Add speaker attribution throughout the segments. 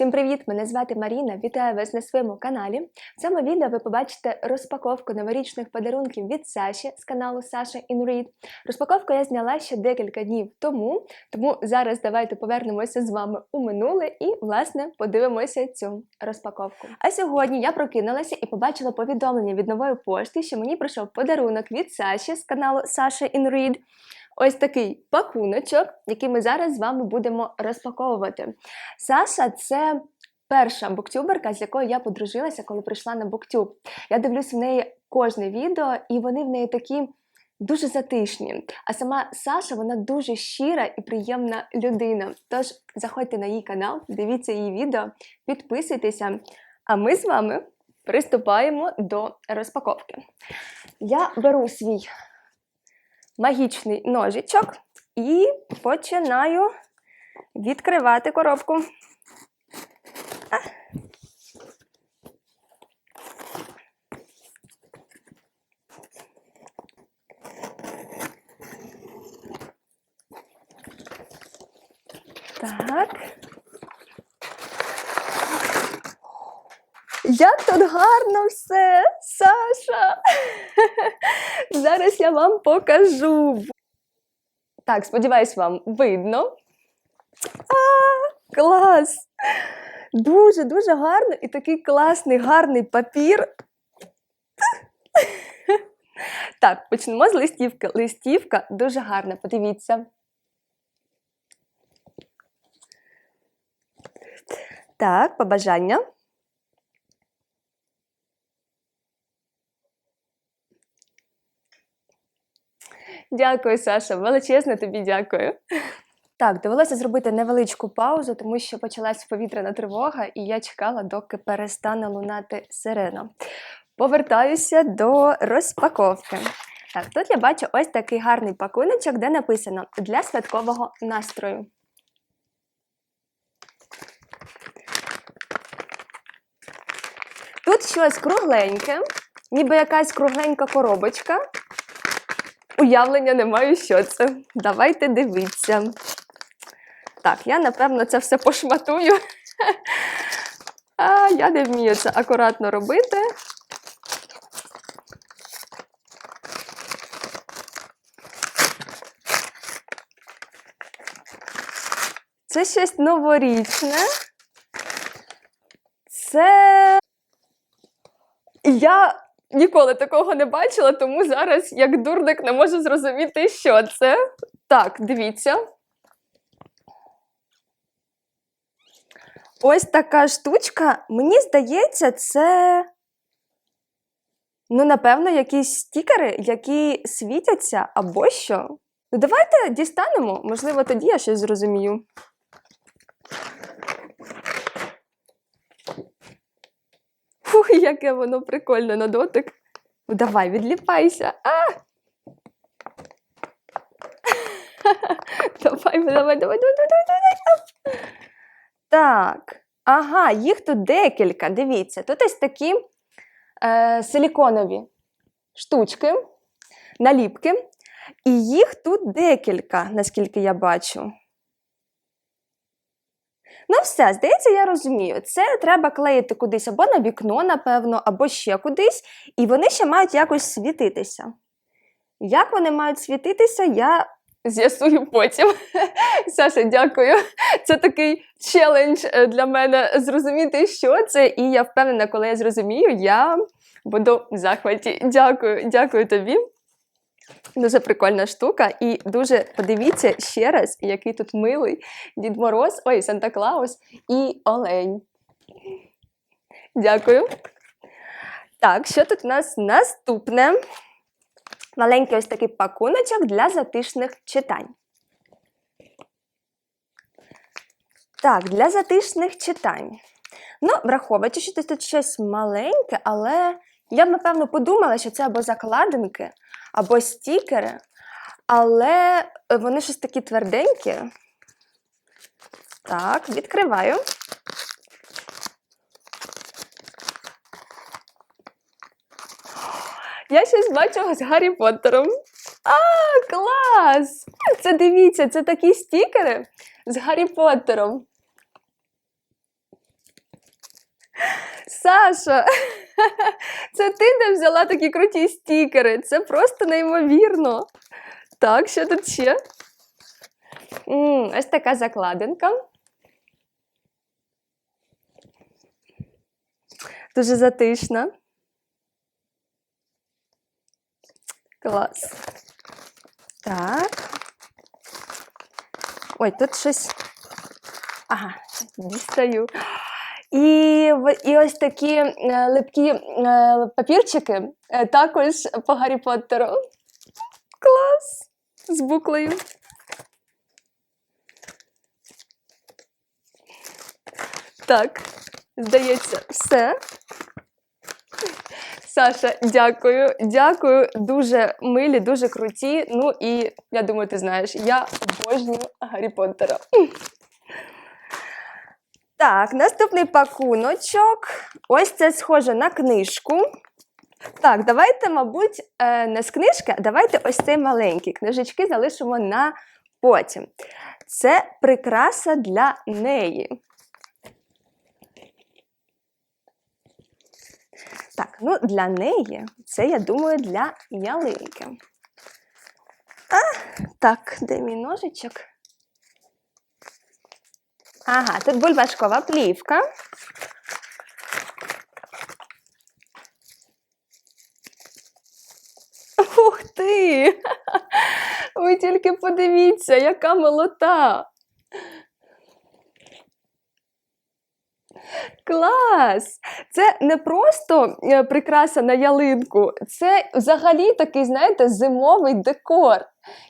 Speaker 1: Всім привіт! Мене звати Маріна. Вітаю вас на своєму каналі. В цьому відео ви побачите розпаковку новорічних подарунків від Саші з каналу Саша Read. Розпаковку я зняла ще декілька днів тому, тому зараз давайте повернемося з вами у минуле і, власне, подивимося цю розпаковку. А сьогодні я прокинулася і побачила повідомлення від нової пошти, що мені прийшов подарунок від Саші з каналу Саша Read. Ось такий пакуночок, який ми зараз з вами будемо розпаковувати. Саша це перша буктюберка, з якою я подружилася, коли прийшла на буктюб. Я дивлюсь в неї кожне відео, і вони в неї такі дуже затишні. А сама Саша вона дуже щира і приємна людина. Тож заходьте на її канал, дивіться її відео, підписуйтеся. А ми з вами приступаємо до розпаковки. Я беру свій магічний ножичок і починаю відкривати коробку. Так. Як тут гарно все, Саша! Зараз я вам покажу. Так, сподіваюсь, вам видно. А, клас! Дуже, дуже гарно і такий класний, гарний папір. Так, почнемо з листівки. Листівка дуже гарна, подивіться. Так, побажання. Дякую, Саша. Величезне тобі дякую. Так, довелося зробити невеличку паузу, тому що почалась повітряна тривога, і я чекала, доки перестане лунати сирена. Повертаюся до розпаковки. Так, тут я бачу ось такий гарний пакуночок, де написано для святкового настрою. Тут щось кругленьке, ніби якась кругленька коробочка. Уявлення не маю, що це. Давайте дивитися. Так, я напевно це все пошматую. А я не вмію це акуратно робити. Це щось новорічне. Це. Я ніколи такого не бачила, тому зараз, як дурник, не можу зрозуміти, що це. Так, дивіться. Ось така штучка. Мені здається, це. Ну, напевно, якісь стікери, які світяться або що. Ну, давайте дістанемо, можливо, тоді я щось зрозумію. Фух, яке воно прикольне на дотик. Ну, давай, відліпайся. А! давай, давай, давай, давай, давай, давай. Так. Ага, їх тут декілька. Дивіться, тут ось такі е, силіконові штучки, наліпки. І їх тут декілька, наскільки я бачу. Ну, все, здається, я розумію. Це треба клеїти кудись або на вікно, напевно, або ще кудись, і вони ще мають якось світитися. Як вони мають світитися, я з'ясую потім. Саша, дякую. Це такий челендж е, для мене зрозуміти, що це. І я впевнена, коли я зрозумію, я буду в захваті. Дякую, дякую тобі. Дуже прикольна штука, і дуже подивіться ще раз, який тут милий Дід Мороз, ой, Санта Клаус і Олень. Дякую. Так, що тут у нас наступне? Маленький ось такий пакуночок для затишних читань. Так, для затишних читань. Ну, враховуючи, що тут щось маленьке, але я б, напевно, подумала, що це або закладинки, або стікери, але вони щось такі тверденькі. Так, відкриваю. Я щось бачу з Гаррі Поттером. А, клас! Це дивіться, це такі стікери з Гаррі Поттером. Саша, це ти де взяла такі круті стікери? Це просто неймовірно. Так, що тут ще? М, ось така закладинка. Дуже затишна. Клас. Так. Ой, тут щось. Ага, дістаю. І, і ось такі е, липкі е, папірчики е, також по Гаррі Поттеру. Клас! З буклею. Так, здається, все. Саша, дякую, дякую. Дуже милі, дуже круті. Ну і я думаю, ти знаєш, я обожнюю Гаррі Поттера. Так, наступний пакуночок. Ось це схоже на книжку. Так, давайте, мабуть, е, не з книжки, а давайте ось цей маленький. Книжечки залишимо на потім. Це прикраса для неї. Так, ну для неї це, я думаю, для ялинки. А, так, де мій ножичок? Ага, тут бульбашкова плівка. Ух ти! Ви тільки подивіться, яка милота! Клас! Це не просто е, прикраса на ялинку, це взагалі такий, знаєте, зимовий декор.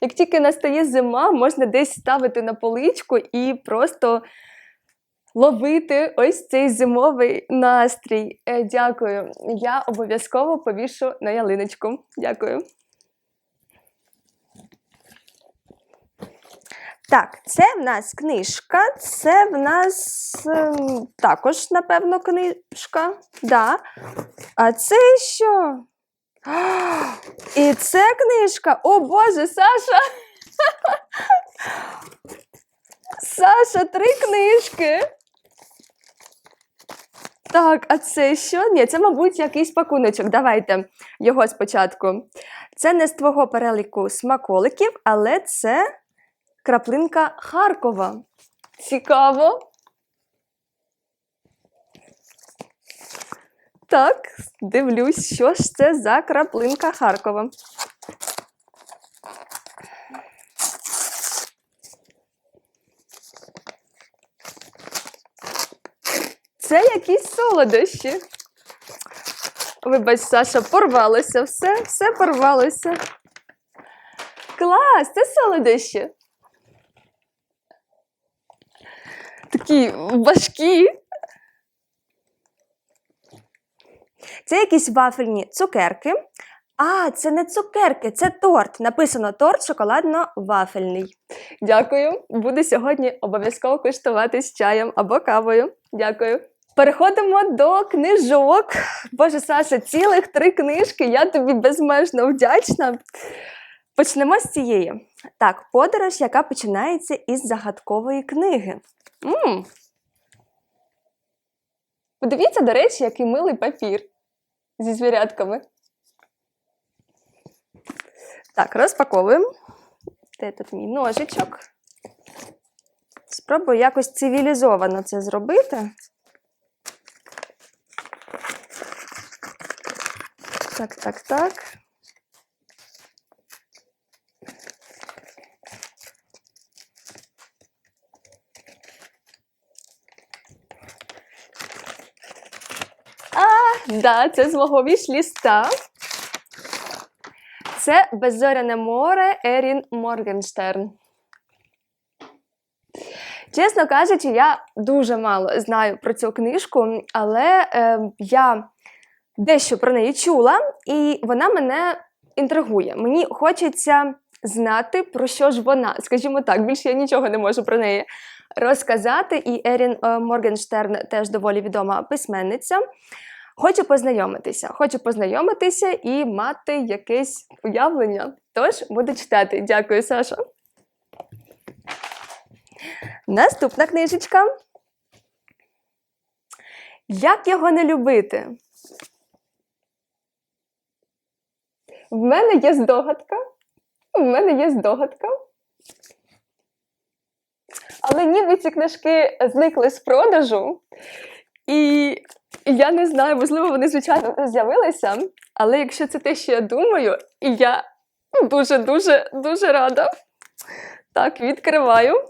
Speaker 1: Як тільки настає зима, можна десь ставити на поличку і просто ловити ось цей зимовий настрій. Е, Дякую. Я обов'язково повішу на ялиночку. Дякую. Так, це в нас книжка, це в нас ем, також, напевно, книжка. Да. А це що? А, І це книжка. О Боже, Саша! Саша, три книжки. Так, а це що? Ні, це, мабуть, якийсь пакуночок. Давайте його спочатку. Це не з твого переліку смаколиків, але це краплинка Харкова. Цікаво. Так, дивлюсь, що ж це за краплинка Харкова. Це якісь солодощі. Вибач, Саша, порвалося все, все порвалося. Клас, це солодощі. Такі важкі. Це якісь вафельні цукерки. А, це не цукерки, це торт. Написано торт шоколадно-вафельний. Дякую. Буду сьогодні обов'язково куштувати з чаєм або кавою. Дякую. Переходимо до книжок. Боже, Саша, цілих три книжки. Я тобі безмежно вдячна. Почнемо з цієї. Так, подорож, яка починається із загадкової книги. м Подивіться, до речі, який милий папір зі звірятками. Так, розпаковуємо. Де тут мій ножичок? Спробую якось цивілізовано це зробити. Так, так, так. А, да, це з мого вішліста. Це Беззоряне море Ерін Моргенштерн. Чесно кажучи, я дуже мало знаю про цю книжку, але е, я дещо про неї чула, і вона мене інтригує. Мені хочеться знати, про що ж вона. Скажімо так, більше я нічого не можу про неї розказати. І Ерін е, Моргенштерн теж доволі відома письменниця. Хочу познайомитися, хочу познайомитися і мати якесь уявлення. Тож буду читати. Дякую, Саша. Наступна книжечка. Як його не любити? В мене є здогадка. В мене є здогадка. Але ніби ці книжки зникли з продажу. І я не знаю, можливо, вони, звичайно, з'явилися. Але якщо це те, що я думаю, і я дуже-дуже дуже рада. Так, відкриваю.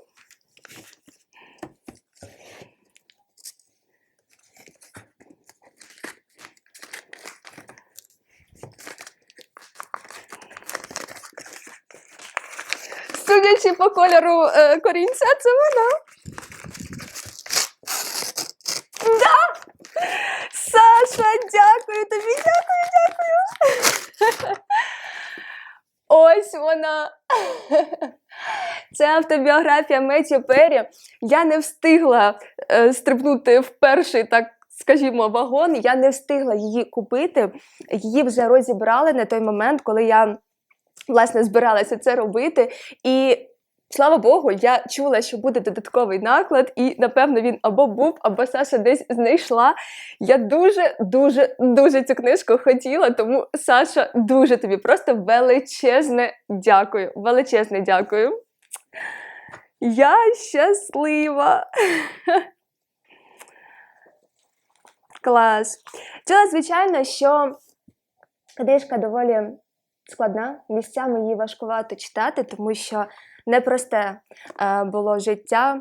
Speaker 1: Судячи по кольору е, корінця, це вона. Да! Саша, дякую тобі, дякую, дякую. Ось вона. Це автобіографія Меті Пері. Я не встигла е, стрибнути в перший, так скажімо, вагон. Я не встигла її купити. Її вже розібрали на той момент, коли я власне збиралася це робити. І слава Богу, я чула, що буде додатковий наклад, і напевно він або був, або Саша десь знайшла. Я дуже, дуже, дуже цю книжку хотіла, тому Саша, дуже тобі просто величезне дякую. Величезне дякую. Я щаслива. Клас. Чула, звичайно, що книжка доволі складна, місцями її важкувато читати, тому що непросте е, було життя,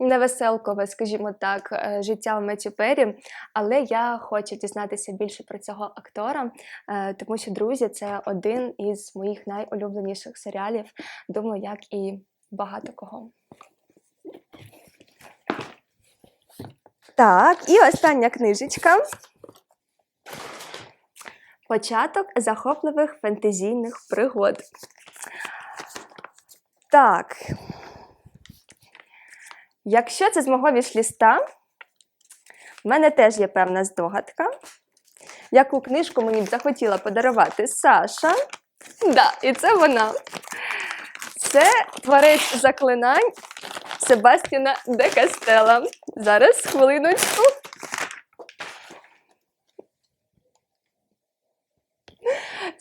Speaker 1: невеселкове, скажімо так, е, життя в Метіпері, Але я хочу дізнатися більше про цього актора, е, тому що друзі, це один із моїх найулюбленіших серіалів. Думаю, як і багато кого. Так, і остання книжечка. Початок захопливих фентезійних пригод. Так. Якщо це з мого вішліста, в мене теж є певна здогадка. Яку книжку мені б захотіла подарувати Саша. Да, і це вона. Це творець заклинань Себастіна де Кастела. Зараз хвилиночку.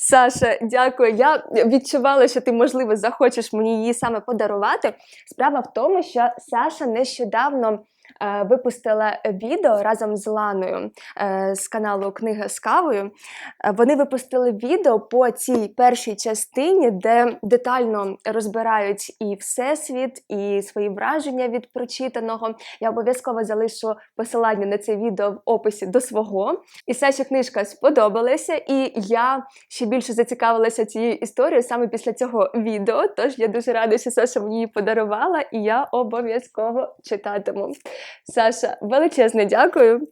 Speaker 1: Саша, дякую. Я відчувала, що ти, можливо, захочеш мені її саме подарувати. Справа в тому, що Саша нещодавно випустила відео разом з Ланою е, з каналу Книга з кавою. Е, Вони випустили відео по цій першій частині, де детально розбирають і всесвіт, і свої враження від прочитаного. Я обов'язково залишу посилання на це відео в описі до свого. І Саші книжка сподобалася, і я ще більше зацікавилася цією історією саме після цього відео. Тож я дуже рада, що Саша мені її подарувала, і я обов'язково читатиму. Саша, величезне дякую.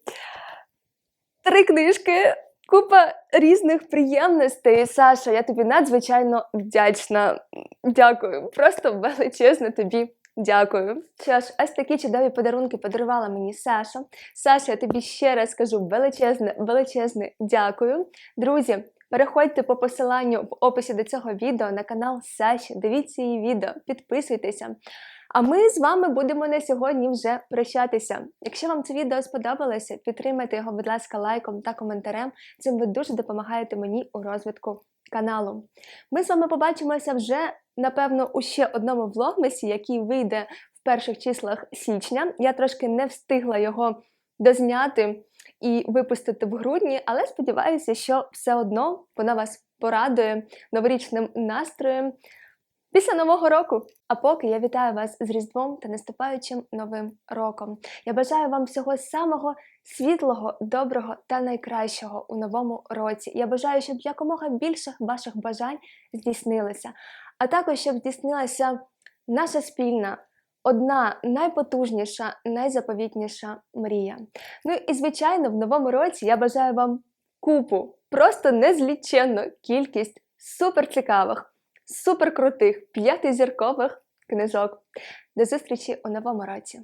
Speaker 1: Три книжки. Купа різних приємностей. Саша, я тобі надзвичайно вдячна. Дякую. Просто величезно тобі дякую. Що ж, ось такі чудові подарунки подарувала мені Саша. Саша, я тобі ще раз кажу величезне, величезне дякую. Друзі, переходьте по посиланню в описі до цього відео на канал Саші. Дивіться її відео, підписуйтеся. А ми з вами будемо на сьогодні вже прощатися. Якщо вам це відео сподобалося, підтримайте його, будь ласка, лайком та коментарем. Цим ви дуже допомагаєте мені у розвитку каналу. Ми з вами побачимося вже, напевно, у ще одному влогмесі, який вийде в перших числах січня. Я трошки не встигла його дозняти і випустити в грудні, але сподіваюся, що все одно вона вас порадує новорічним настроєм після нового року. А поки я вітаю вас з Різдвом та наступаючим новим роком. Я бажаю вам всього самого світлого, доброго та найкращого у новому році. Я бажаю, щоб якомога більше ваших бажань здійснилося, а також щоб здійснилася наша спільна. Одна найпотужніша, найзаповітніша мрія. Ну і звичайно, в новому році я бажаю вам купу, просто незліченну кількість суперцікавих, суперкрутих п'ятизіркових книжок. До зустрічі у новому році!